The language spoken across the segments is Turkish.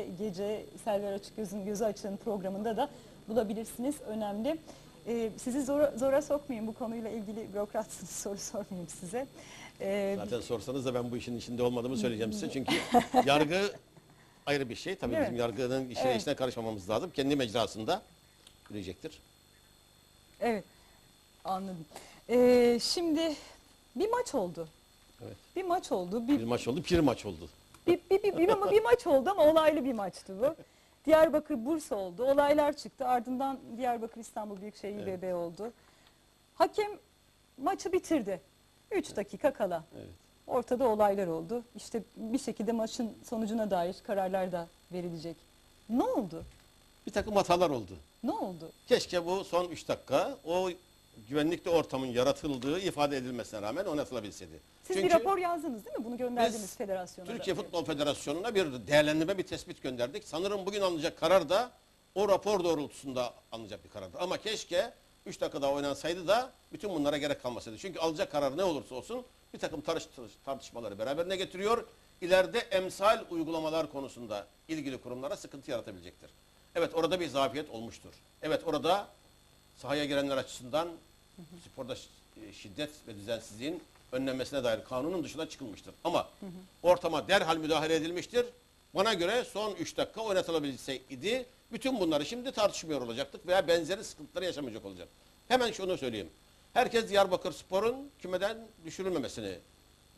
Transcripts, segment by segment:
gece Selver Açık Göz'ün Gözü Açığın programında da bulabilirsiniz. Önemli. Ee, sizi zora, zora sokmayayım bu konuyla ilgili bürokrat soru sormayayım size. Ee, Zaten sorsanız da ben bu işin içinde olmadığımı söyleyeceğim size. Çünkü yargı ayrı bir şey. Tabii bizim yargının işine Evet. içine karışmamamız lazım. Kendi mecrasında yürüyecektir. evet anladım. Ee, şimdi bir maç oldu. Evet. Bir maç oldu. Bir, Bir maç oldu, pir maç oldu. Bir, bir, bir, bir, bir maç oldu ama olaylı bir maçtı bu. Diyarbakır Bursa oldu. Olaylar çıktı. Ardından Diyarbakır İstanbul Büyükşehir Evet. İBB oldu. Hakem maçı bitirdi. 3 dakika kala. Evet. Ortada olaylar oldu. İşte bir şekilde maçın sonucuna dair kararlar da verilecek. Ne oldu? Bir takım hatalar oldu. Ne oldu? Keşke bu son 3 dakika o güvenlikli ortamın yaratıldığı ifade edilmesine rağmen oynatılabilseydi. Siz bir rapor yazdınız değil mi? Bunu gönderdiniz federasyona. da. Türkiye Futbol Federasyonu'na bir değerlendirme, bir tespit gönderdik. Sanırım bugün alınacak karar da o rapor doğrultusunda alınacak bir karardır. Ama keşke 3 dakika daha oynansaydı da bütün bunlara gerek kalmasaydı. Çünkü alacak karar ne olursa olsun bir takım tarış- tartışmaları beraberine getiriyor. İleride emsal uygulamalar konusunda ilgili kurumlara sıkıntı yaratabilecektir. Evet orada bir zafiyet olmuştur. Evet orada sahaya girenler açısından sporda şi- e, şiddet ve düzensizliğin önlenmesine dair kanunun dışına çıkılmıştır. Ama ortama derhal müdahale edilmiştir. Bana göre son 3 dakika oynatılabilseydi bütün bunları şimdi tartışmıyor olacaktık veya benzeri sıkıntıları yaşamayacak olacak. Hemen şunu söyleyeyim. Herkes Diyarbakır Spor'un kümeden düşürülmemesini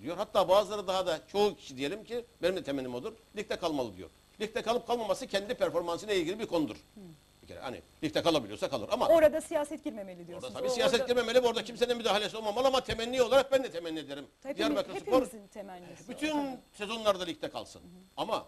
diyor. Hatta bazıları daha da çoğu kişi diyelim ki benim de temennim odur. Ligde kalmalı diyor. Ligde kalıp kalmaması kendi performansıyla ilgili bir konudur. Bir kere hani ligde kalabiliyorsa kalır ama Orada siyaset girmemeli diyorsunuz. Orada tabii O- siyaset orada- girmemeli. Orada kimsenin müdahalesi olmamalı ama temenni olarak ben de temenni ederim. Hepimiz- Diyarbakır Spor hepimizin temennisi. o, bütün sezonlarda ligde kalsın. Ama